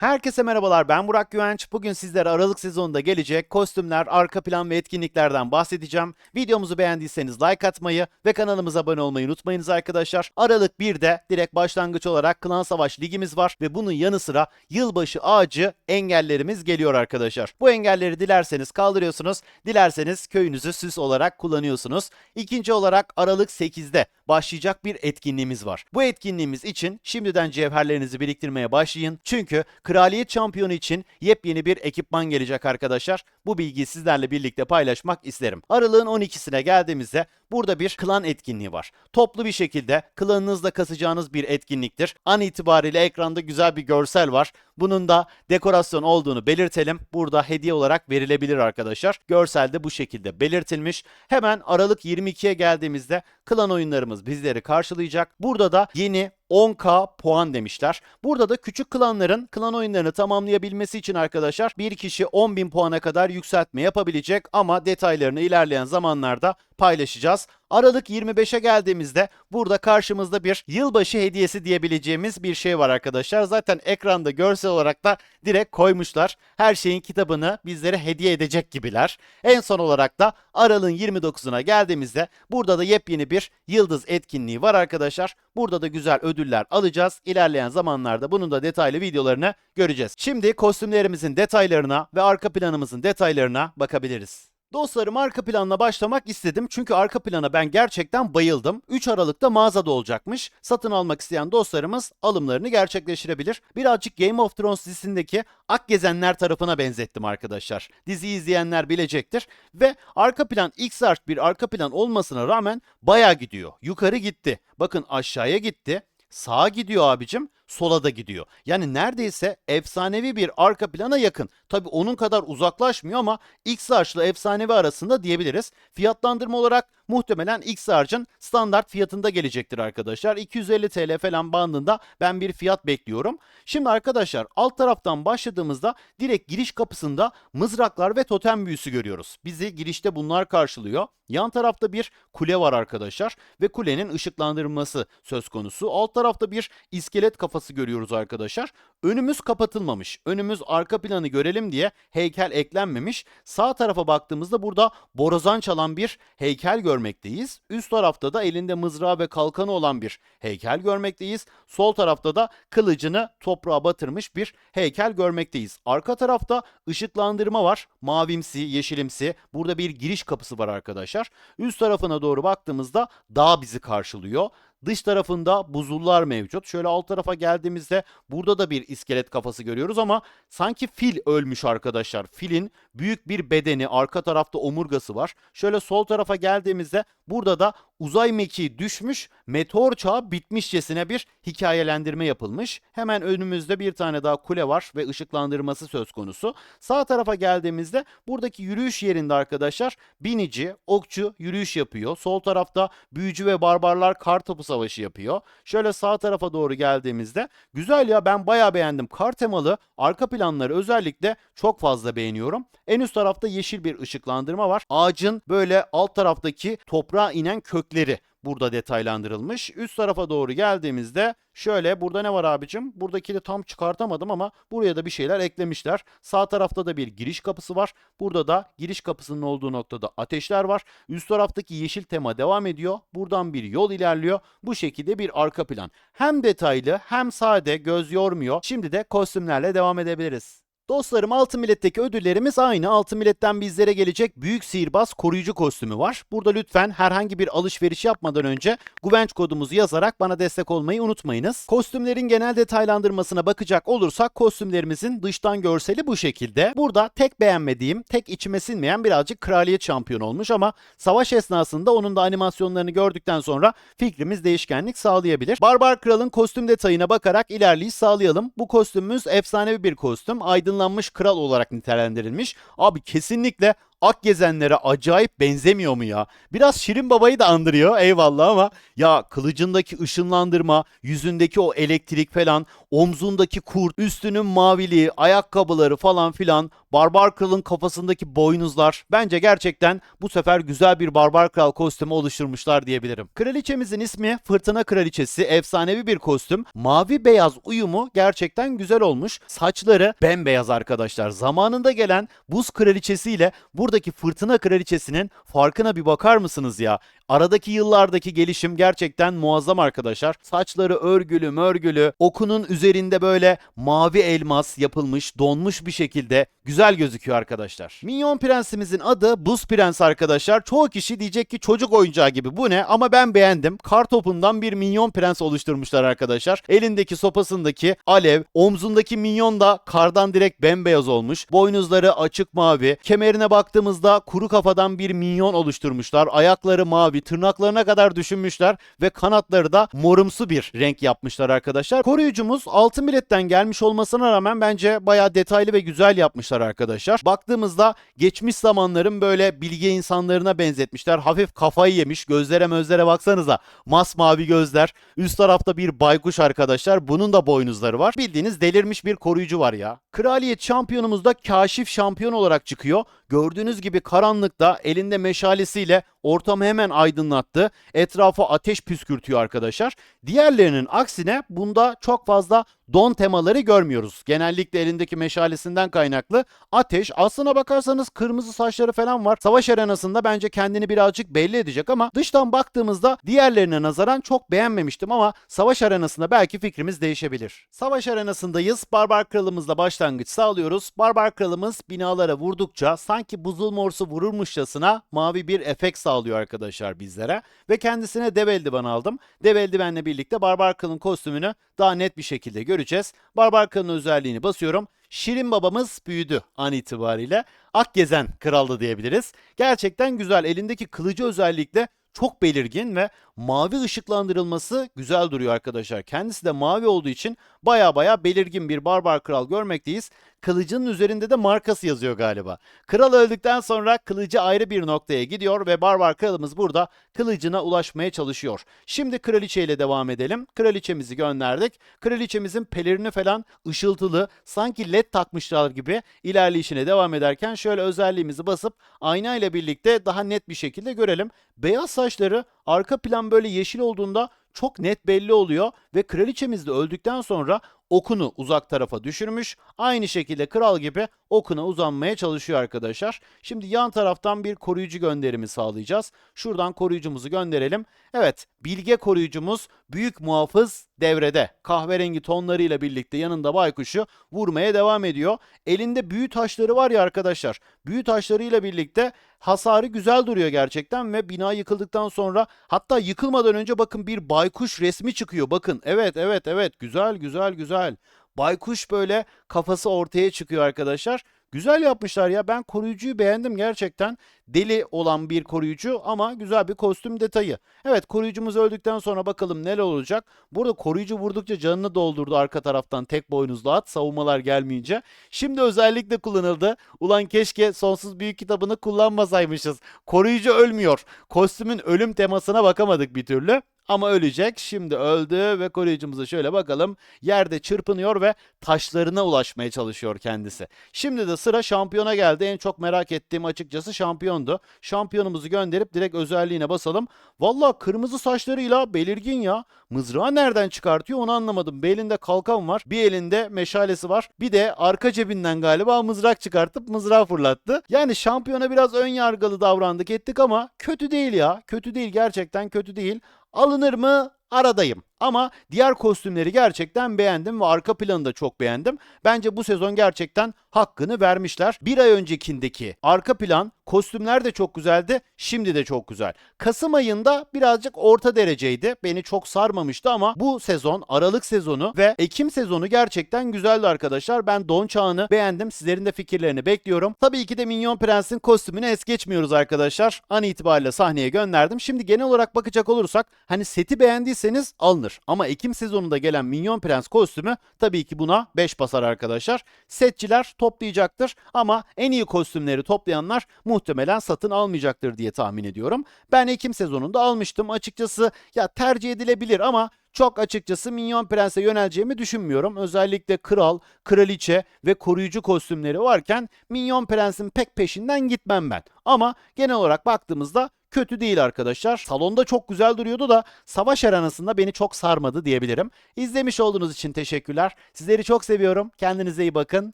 Herkese merhabalar ben Burak Güvenç. Bugün sizlere Aralık sezonunda gelecek kostümler, arka plan ve etkinliklerden bahsedeceğim. Videomuzu beğendiyseniz like atmayı ve kanalımıza abone olmayı unutmayınız arkadaşlar. Aralık 1'de direkt başlangıç olarak Klan Savaş ligimiz var ve bunun yanı sıra yılbaşı ağacı engellerimiz geliyor arkadaşlar. Bu engelleri dilerseniz kaldırıyorsunuz, dilerseniz köyünüzü süs olarak kullanıyorsunuz. İkinci olarak Aralık 8'de başlayacak bir etkinliğimiz var. Bu etkinliğimiz için şimdiden cevherlerinizi biriktirmeye başlayın. Çünkü Kraliyet Şampiyonu için yepyeni bir ekipman gelecek arkadaşlar. Bu bilgiyi sizlerle birlikte paylaşmak isterim. Aralığın 12'sine geldiğimizde burada bir klan etkinliği var. Toplu bir şekilde klanınızla kasacağınız bir etkinliktir. An itibariyle ekranda güzel bir görsel var. Bunun da dekorasyon olduğunu belirtelim. Burada hediye olarak verilebilir arkadaşlar. Görselde bu şekilde belirtilmiş. Hemen Aralık 22'ye geldiğimizde klan oyunlarımız bizleri karşılayacak. Burada da yeni 10k puan demişler. Burada da küçük klanların klan oyunlarını tamamlayabilmesi için arkadaşlar bir kişi 10.000 puana kadar yükseltme yapabilecek ama detaylarını ilerleyen zamanlarda paylaşacağız. Aralık 25'e geldiğimizde burada karşımızda bir yılbaşı hediyesi diyebileceğimiz bir şey var arkadaşlar. Zaten ekranda görsel olarak da direkt koymuşlar. Her şeyin kitabını bizlere hediye edecek gibiler. En son olarak da Aralık'ın 29'una geldiğimizde burada da yepyeni bir yıldız etkinliği var arkadaşlar. Burada da güzel ödüller alacağız. İlerleyen zamanlarda bunun da detaylı videolarını göreceğiz. Şimdi kostümlerimizin detaylarına ve arka planımızın detaylarına bakabiliriz. Dostlarım arka planla başlamak istedim çünkü arka plana ben gerçekten bayıldım. 3 Aralık'ta mağazada olacakmış. Satın almak isteyen dostlarımız alımlarını gerçekleştirebilir. Birazcık Game of Thrones dizisindeki Akgezenler tarafına benzettim arkadaşlar. Diziyi izleyenler bilecektir. Ve arka plan X-Art bir arka plan olmasına rağmen baya gidiyor. Yukarı gitti. Bakın aşağıya gitti. Sağa gidiyor abicim, sola da gidiyor. Yani neredeyse efsanevi bir arka plana yakın. Tabi onun kadar uzaklaşmıyor ama X-Arch'la efsanevi arasında diyebiliriz. Fiyatlandırma olarak muhtemelen X-Arch'ın standart fiyatında gelecektir arkadaşlar. 250 TL falan bandında ben bir fiyat bekliyorum. Şimdi arkadaşlar alt taraftan başladığımızda direkt giriş kapısında mızraklar ve totem büyüsü görüyoruz. Bizi girişte bunlar karşılıyor. Yan tarafta bir kule var arkadaşlar ve kulenin ışıklandırılması söz konusu. Alt tarafta bir iskelet kafası görüyoruz arkadaşlar. Önümüz kapatılmamış. Önümüz arka planı görelim diye heykel eklenmemiş. Sağ tarafa baktığımızda burada borazan çalan bir heykel görmekteyiz. Üst tarafta da elinde mızrağı ve kalkanı olan bir heykel görmekteyiz. Sol tarafta da kılıcını toprağa batırmış bir heykel görmekteyiz. Arka tarafta ışıklandırma var. Mavimsi, yeşilimsi. Burada bir giriş kapısı var arkadaşlar. Üst tarafına doğru baktığımızda dağ bizi karşılıyor. Dış tarafında buzullar mevcut. Şöyle alt tarafa geldiğimizde burada da bir iskelet kafası görüyoruz ama sanki fil ölmüş arkadaşlar. Filin büyük bir bedeni, arka tarafta omurgası var. Şöyle sol tarafa geldiğimizde burada da uzay mekiği düşmüş, meteor çağı bitmişçesine bir hikayelendirme yapılmış. Hemen önümüzde bir tane daha kule var ve ışıklandırması söz konusu. Sağ tarafa geldiğimizde buradaki yürüyüş yerinde arkadaşlar binici, okçu yürüyüş yapıyor. Sol tarafta büyücü ve barbarlar kar topu savaşı yapıyor. Şöyle sağ tarafa doğru geldiğimizde güzel ya ben bayağı beğendim. Kar temalı arka planları özellikle çok fazla beğeniyorum. En üst tarafta yeşil bir ışıklandırma var. Ağacın böyle alt taraftaki toprağa inen kökleri burada detaylandırılmış. Üst tarafa doğru geldiğimizde şöyle burada ne var abicim? Buradaki de tam çıkartamadım ama buraya da bir şeyler eklemişler. Sağ tarafta da bir giriş kapısı var. Burada da giriş kapısının olduğu noktada ateşler var. Üst taraftaki yeşil tema devam ediyor. Buradan bir yol ilerliyor. Bu şekilde bir arka plan. Hem detaylı hem sade göz yormuyor. Şimdi de kostümlerle devam edebiliriz. Dostlarım altın milletteki ödüllerimiz aynı. Altın milletten bizlere gelecek büyük sihirbaz koruyucu kostümü var. Burada lütfen herhangi bir alışveriş yapmadan önce güvenç kodumuzu yazarak bana destek olmayı unutmayınız. Kostümlerin genel detaylandırmasına bakacak olursak kostümlerimizin dıştan görseli bu şekilde. Burada tek beğenmediğim, tek içime sinmeyen birazcık kraliyet şampiyonu olmuş ama savaş esnasında onun da animasyonlarını gördükten sonra fikrimiz değişkenlik sağlayabilir. Barbar Kral'ın kostüm detayına bakarak ilerleyiş sağlayalım. Bu kostümümüz efsanevi bir kostüm. Aydınlanmış kral olarak nitelendirilmiş. Abi kesinlikle Akgezenlere acayip benzemiyor mu ya? Biraz Şirin Baba'yı da andırıyor eyvallah ama ya kılıcındaki ışınlandırma, yüzündeki o elektrik falan, omzundaki kurt, üstünün maviliği, ayakkabıları falan filan, Barbar Kral'ın kafasındaki boynuzlar. Bence gerçekten bu sefer güzel bir Barbar Kral kostümü oluşturmuşlar diyebilirim. Kraliçemizin ismi Fırtına Kraliçesi. Efsanevi bir kostüm. Mavi beyaz uyumu gerçekten güzel olmuş. Saçları bembeyaz arkadaşlar. Zamanında gelen Buz Kraliçesi ile buradaki Fırtına Kraliçesi'nin farkına bir bakar mısınız ya? Aradaki yıllardaki gelişim gerçekten muazzam arkadaşlar. Saçları örgülü mörgülü, okunun üzerinde böyle mavi elmas yapılmış, donmuş bir şekilde güzel gözüküyor arkadaşlar. Minyon prensimizin adı Buz Prens arkadaşlar. Çoğu kişi diyecek ki çocuk oyuncağı gibi bu ne ama ben beğendim. Kar topundan bir minyon prens oluşturmuşlar arkadaşlar. Elindeki sopasındaki alev, omzundaki minyon da kardan direkt bembeyaz olmuş. Boynuzları açık mavi. Kemerine baktığımızda kuru kafadan bir minyon oluşturmuşlar. Ayakları mavi, tırnaklarına kadar düşünmüşler ve kanatları da morumsu bir renk yapmışlar arkadaşlar. Koruyucumuz altın biletten gelmiş olmasına rağmen bence bayağı detaylı ve güzel yapmışlar arkadaşlar. Baktığımızda geçmiş zamanların böyle bilge insanlarına benzetmişler. Hafif kafayı yemiş. Gözlere mözlere baksanıza. Masmavi gözler. Üst tarafta bir baykuş arkadaşlar. Bunun da boynuzları var. Bildiğiniz delirmiş bir koruyucu var ya. Kraliyet şampiyonumuz da kaşif şampiyon olarak çıkıyor. Gördüğünüz gibi karanlıkta elinde meşalesiyle ortamı hemen aydınlattı. Etrafa ateş püskürtüyor arkadaşlar. Diğerlerinin aksine bunda çok fazla don temaları görmüyoruz. Genellikle elindeki meşalesinden kaynaklı ateş. Aslına bakarsanız kırmızı saçları falan var. Savaş arenasında bence kendini birazcık belli edecek ama dıştan baktığımızda diğerlerine nazaran çok beğenmemiştim ama savaş arenasında belki fikrimiz değişebilir. Savaş arenasındayız. Barbar kralımızla başlangıç sağlıyoruz. Barbar kralımız binalara vurdukça sanki buzul morsu vururmuşçasına mavi bir efekt sağlıyor arkadaşlar bizlere. Ve kendisine dev eldiven aldım. Dev eldivenle birlikte Barbar kralın kostümünü daha net bir şekilde göreceğiz. Barbar kralın özelliğini basıyorum. Şirin babamız büyüdü an itibariyle. Akgezen kraldı diyebiliriz. Gerçekten güzel. Elindeki kılıcı özellikle çok belirgin ve mavi ışıklandırılması güzel duruyor arkadaşlar. Kendisi de mavi olduğu için baya baya belirgin bir barbar kral görmekteyiz. Kılıcının üzerinde de markası yazıyor galiba. Kral öldükten sonra kılıcı ayrı bir noktaya gidiyor ve barbar kralımız burada kılıcına ulaşmaya çalışıyor. Şimdi kraliçe ile devam edelim. Kraliçemizi gönderdik. Kraliçemizin pelerini falan ışıltılı sanki led takmışlar gibi ilerleyişine devam ederken şöyle özelliğimizi basıp ayna ile birlikte daha net bir şekilde görelim. Beyaz saçları arka plan böyle yeşil olduğunda çok net belli oluyor ve kraliçemiz de öldükten sonra okunu uzak tarafa düşürmüş. Aynı şekilde kral gibi okuna uzanmaya çalışıyor arkadaşlar. Şimdi yan taraftan bir koruyucu gönderimi sağlayacağız. Şuradan koruyucumuzu gönderelim. Evet, bilge koruyucumuz büyük muhafız devrede. Kahverengi tonlarıyla birlikte yanında baykuşu vurmaya devam ediyor. Elinde büyü taşları var ya arkadaşlar. Büyü taşlarıyla birlikte hasarı güzel duruyor gerçekten ve bina yıkıldıktan sonra hatta yıkılmadan önce bakın bir baykuş resmi çıkıyor. Bakın evet evet evet güzel güzel güzel. Baykuş böyle kafası ortaya çıkıyor arkadaşlar. Güzel yapmışlar ya. Ben koruyucuyu beğendim gerçekten. Deli olan bir koruyucu ama güzel bir kostüm detayı. Evet koruyucumuz öldükten sonra bakalım neler olacak. Burada koruyucu vurdukça canını doldurdu arka taraftan tek boynuzlu at savunmalar gelmeyince. Şimdi özellikle kullanıldı. Ulan keşke sonsuz büyük kitabını kullanmasaymışız. Koruyucu ölmüyor. Kostümün ölüm temasına bakamadık bir türlü. Ama ölecek. Şimdi öldü ve koruyucumuza şöyle bakalım. Yerde çırpınıyor ve taşlarına ulaşmaya çalışıyor kendisi. Şimdi de sıra şampiyona geldi. En çok merak ettiğim açıkçası şampiyondu. Şampiyonumuzu gönderip direkt özelliğine basalım. Valla kırmızı saçlarıyla belirgin ya. Mızrağı nereden çıkartıyor onu anlamadım. Bir elinde kalkan var. Bir elinde meşalesi var. Bir de arka cebinden galiba mızrak çıkartıp mızrağı fırlattı. Yani şampiyona biraz ön yargılı davrandık ettik ama kötü değil ya. Kötü değil gerçekten kötü değil. Alınır mı? Aradayım. Ama diğer kostümleri gerçekten beğendim ve arka planı da çok beğendim. Bence bu sezon gerçekten hakkını vermişler. Bir ay öncekindeki arka plan, kostümler de çok güzeldi. Şimdi de çok güzel. Kasım ayında birazcık orta dereceydi. Beni çok sarmamıştı ama bu sezon, Aralık sezonu ve Ekim sezonu gerçekten güzeldi arkadaşlar. Ben Don Çağ'ını beğendim. Sizlerin de fikirlerini bekliyorum. Tabii ki de Minyon Prens'in kostümünü es geçmiyoruz arkadaşlar. An itibariyle sahneye gönderdim. Şimdi genel olarak bakacak olursak hani seti beğendiyseniz alınır. Alır. Ama Ekim sezonunda gelen Minyon Prens kostümü tabii ki buna 5 basar arkadaşlar. Setçiler toplayacaktır ama en iyi kostümleri toplayanlar muhtemelen satın almayacaktır diye tahmin ediyorum. Ben Ekim sezonunda almıştım. Açıkçası ya tercih edilebilir ama çok açıkçası Minyon Prens'e yöneleceğimi düşünmüyorum. Özellikle kral, kraliçe ve koruyucu kostümleri varken Minyon Prens'in pek peşinden gitmem ben. Ama genel olarak baktığımızda kötü değil arkadaşlar. Salonda çok güzel duruyordu da savaş aranasında beni çok sarmadı diyebilirim. İzlemiş olduğunuz için teşekkürler. Sizleri çok seviyorum. Kendinize iyi bakın.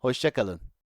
Hoşçakalın.